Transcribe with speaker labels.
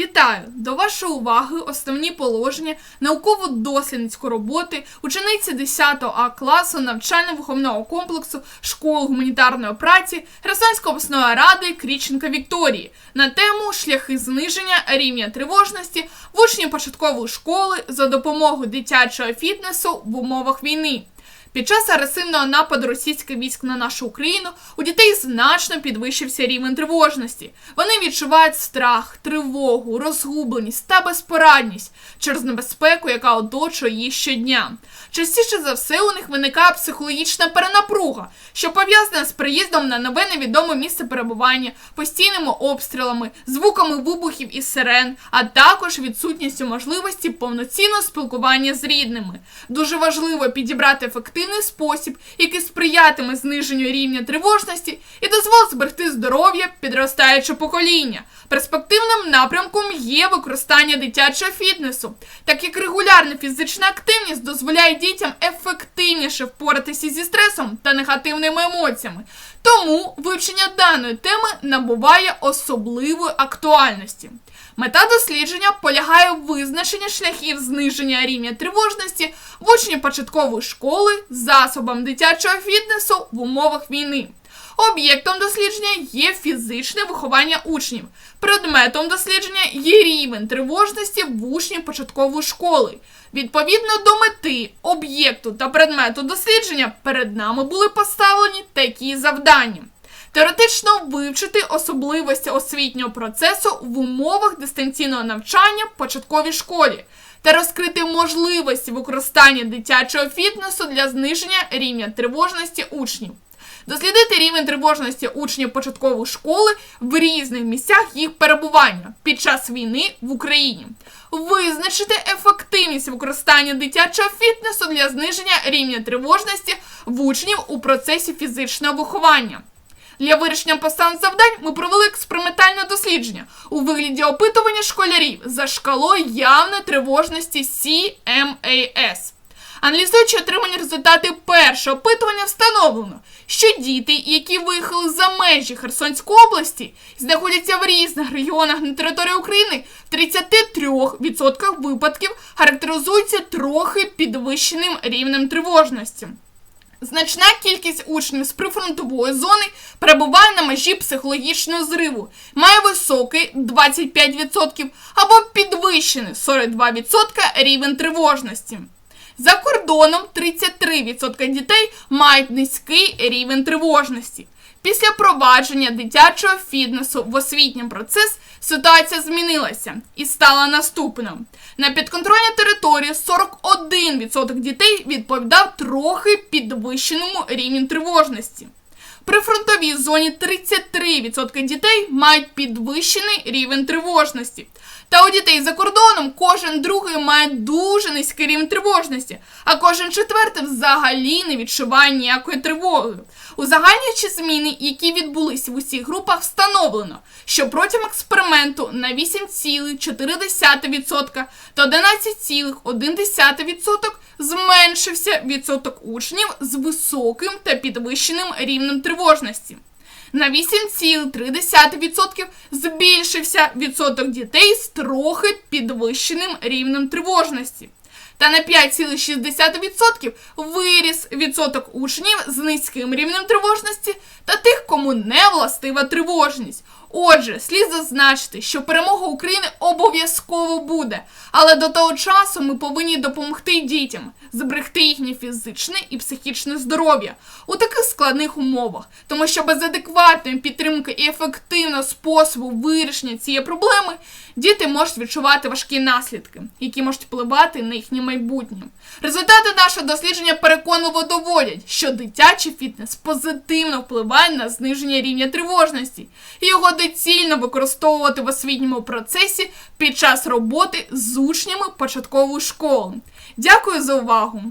Speaker 1: Вітаю! До вашої уваги основні положення науково-дослідницької роботи учениці 10 А класу навчально-виховного комплексу школ гуманітарної праці Херсонської обласної ради Кріченка Вікторії на тему шляхи зниження рівня тривожності в учнів початкової школи за допомогою дитячого фітнесу в умовах війни. Під час агресивного нападу російських військ на нашу Україну у дітей значно підвищився рівень тривожності. Вони відчувають страх, тривогу, розгубленість та безпорадність через небезпеку, яка оточує їх щодня. Частіше за все у них виникає психологічна перенапруга, що пов'язана з приїздом на нове невідоме місце перебування, постійними обстрілами, звуками вибухів і сирен, а також відсутністю можливості повноцінного спілкування з рідними. Дуже важливо підібрати ефективний спосіб, який сприятиме зниженню рівня тривожності і дозволить зберегти здоров'я підростаючого покоління. Перспективним напрямком є використання дитячого фітнесу, так як регулярна фізична активність дозволяє дітям ефективніше впоратися зі стресом та негативними емоціями. Тому вивчення даної теми набуває особливої актуальності. Мета дослідження полягає в визначенні шляхів зниження рівня тривожності в учнів початкової школи засобам дитячого фітнесу в умовах війни. Об'єктом дослідження є фізичне виховання учнів. Предметом дослідження є рівень тривожності в учнів початкової школи. Відповідно до мети, об'єкту та предмету дослідження перед нами були поставлені такі завдання. Теоретично вивчити особливості освітнього процесу в умовах дистанційного навчання в початковій школі та розкрити можливості використання дитячого фітнесу для зниження рівня тривожності учнів. Дослідити рівень тривожності учнів початкової школи в різних місцях їх перебування під час війни в Україні, визначити ефективність використання дитячого фітнесу для зниження рівня тривожності в учнів у процесі фізичного виховання. Для вирішення поставлених завдань ми провели експериментальне дослідження у вигляді опитування школярів за шкалою явної тривожності CMAS. Аналізуючи отримані результати першого опитування, встановлено, що діти, які виїхали за межі Херсонської області, знаходяться в різних регіонах на території України, в 33% випадків характеризуються трохи підвищеним рівнем тривожності. Значна кількість учнів з прифронтової зони перебуває на межі психологічного зриву, має високий 25% або підвищений 42% рівень тривожності. За кордоном 33% дітей мають низький рівень тривожності. Після провадження дитячого фітнесу в освітній процес ситуація змінилася і стала наступною. На підконтрольній території 41% дітей відповідав трохи підвищеному рівню тривожності. При фронтовій зоні 33% дітей мають підвищений рівень тривожності. Та у дітей за кордоном кожен другий має дуже низький рівень тривожності, а кожен четвертий взагалі не відчуває ніякої тривоги. Узагальнюючи зміни, які відбулися в усіх групах, встановлено, що протягом експерименту на 8,4% та 11,1% зменшився відсоток учнів з високим та підвищеним рівнем тривожності. На 8,3% збільшився відсоток дітей з трохи підвищеним рівнем тривожності. Та на 5,6% виріс відсоток учнів з низьким рівнем тривожності та тих, кому не властива тривожність. Отже, слід зазначити, що перемога України обов'язково буде, але до того часу ми повинні допомогти дітям зберегти їхнє фізичне і психічне здоров'я у таких складних умовах, тому що без адекватної підтримки і ефективного способу вирішення цієї проблеми діти можуть відчувати важкі наслідки, які можуть впливати на їхнє майбутнє. Результати нашого дослідження переконливо доводять, що дитячий фітнес позитивно впливає на зниження рівня тривожності і його доцільно використовувати в освітньому процесі під час роботи з учнями початкової школи. Дякую за увагу!